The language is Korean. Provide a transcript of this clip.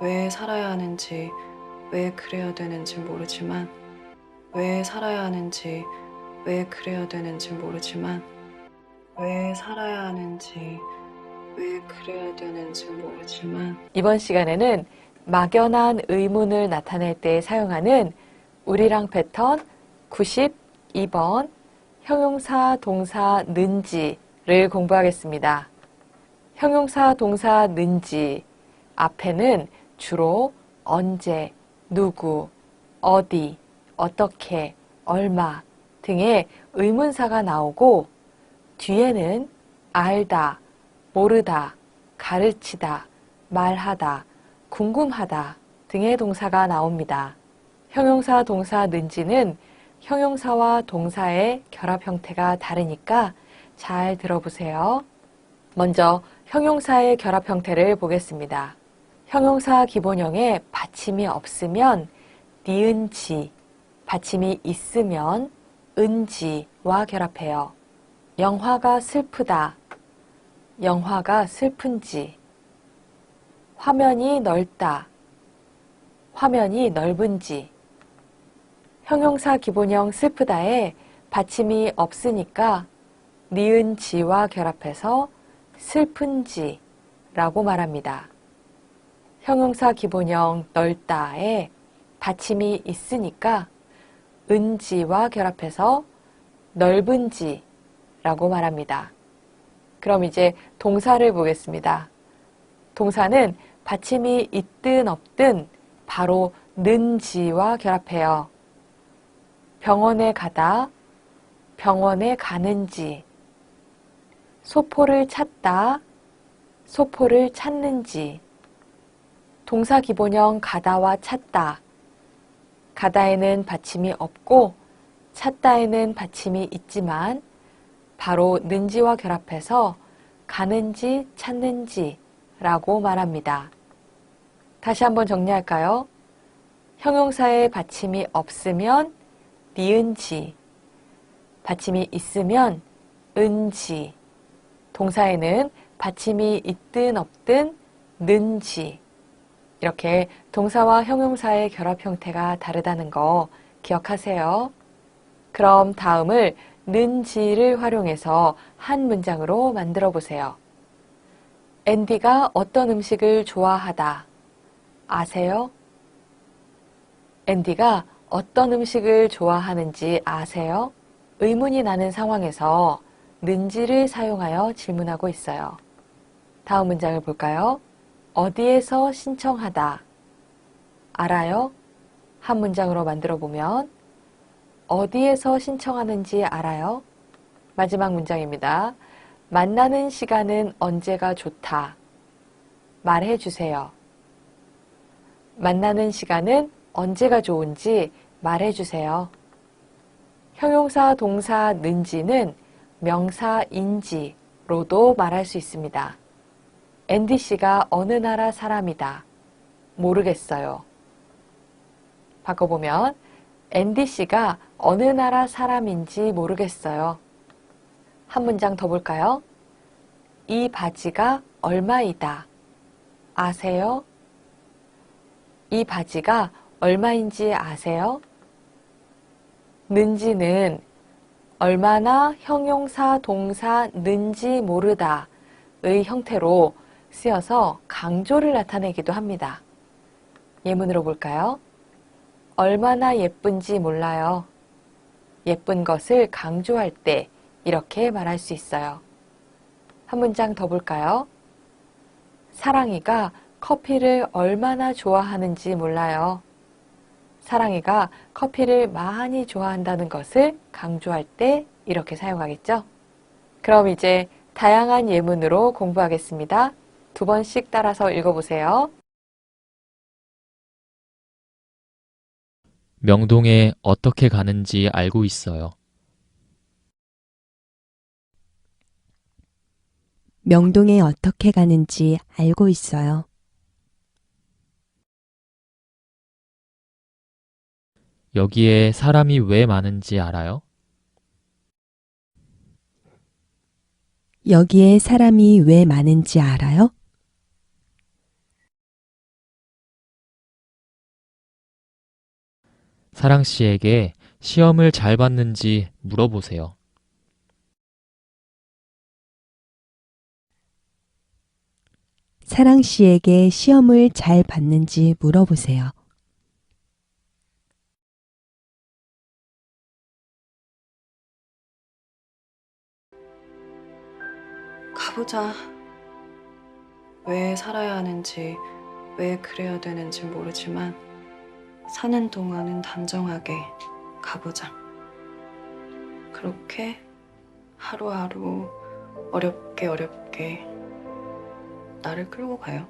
왜 살아야 하는지, 왜 그래야 되는지 모르지만, 왜 살아야 하는지, 왜 그래야 되는지 모르지만, 왜 살아야 하는지, 왜 그래야 되는지 모르지만, 이번 시간에는 막연한 의문을 나타낼 때 사용하는 우리랑 패턴 92번 형용사 동사 는지를 공부하겠습니다. 형용사 동사 는지 앞에는 주로 언제, 누구, 어디, 어떻게, 얼마 등의 의문사가 나오고 뒤에는 알다, 모르다, 가르치다, 말하다, 궁금하다 등의 동사가 나옵니다. 형용사 동사 는지는 형용사와 동사의 결합 형태가 다르니까 잘 들어보세요. 먼저 형용사의 결합 형태를 보겠습니다. 형용사 기본형에 받침이 없으면 니은지, 받침이 있으면 은지와 결합해요. 영화가 슬프다. 영화가 슬픈지. 화면이 넓다. 화면이 넓은지. 형용사 기본형 슬프다에 받침이 없으니까 니은지와 결합해서 슬픈지라고 말합니다. 형용사 기본형 넓다에 받침이 있으니까 은지와 결합해서 넓은지라고 말합니다. 그럼 이제 동사를 보겠습니다. 동사는 받침이 있든 없든 바로 는지와 결합해요. 병원에 가다, 병원에 가는지, 소포를 찾다, 소포를 찾는지, 동사 기본형 가다와 찾다, 가다에는 받침이 없고 찾다에는 받침이 있지만 바로 는지와 결합해서 가는지 찾는지 라고 말합니다. 다시 한번 정리할까요? 형용사에 받침이 없으면 니은지, 받침이 있으면 은지, 동사에는 받침이 있든 없든 는지, 이렇게 동사와 형용사의 결합 형태가 다르다는 거 기억하세요. 그럼 다음을 는지를 활용해서 한 문장으로 만들어 보세요. 앤디가 어떤 음식을 좋아하다. 아세요? 앤디가 어떤 음식을 좋아하는지 아세요? 의문이 나는 상황에서 는지를 사용하여 질문하고 있어요. 다음 문장을 볼까요? 어디에서 신청하다. 알아요? 한 문장으로 만들어 보면 어디에서 신청하는지 알아요? 마지막 문장입니다. 만나는 시간은 언제가 좋다. 말해 주세요. 만나는 시간은 언제가 좋은지 말해 주세요. 형용사 동사 는지는 명사인지로도 말할 수 있습니다. 앤디 씨가 어느 나라 사람이다. 모르겠어요. 바꿔보면 앤디 씨가 어느 나라 사람인지 모르겠어요. 한 문장 더 볼까요? 이 바지가 얼마이다. 아세요? 이 바지가 얼마인지 아세요? 는지는 얼마나 형용사 동사 는지 모르다의 형태로 쓰여서 강조를 나타내기도 합니다. 예문으로 볼까요? 얼마나 예쁜지 몰라요. 예쁜 것을 강조할 때 이렇게 말할 수 있어요. 한 문장 더 볼까요? 사랑이가 커피를 얼마나 좋아하는지 몰라요. 사랑이가 커피를 많이 좋아한다는 것을 강조할 때 이렇게 사용하겠죠? 그럼 이제 다양한 예문으로 공부하겠습니다. 두 번씩 따라서 읽어보세요. 명동에 어떻게 가는지 알고 있어요. 명동에 어떻게 가는지 알고 있어요. 여기에 사람이 왜 많은지 알아요? 여기에 사람이 왜 많은지 알아요? 사랑 씨에게 시험을 잘 봤는지 물어보세요. 사랑 씨에게 시험을 잘 봤는지 물어보세요. 가보자. 왜 살아야 하는지, 왜 그래야 되는지 모르지만, 사는 동안은 단정하게 가보자. 그렇게 하루하루 어렵게 어렵게 나를 끌고 가요.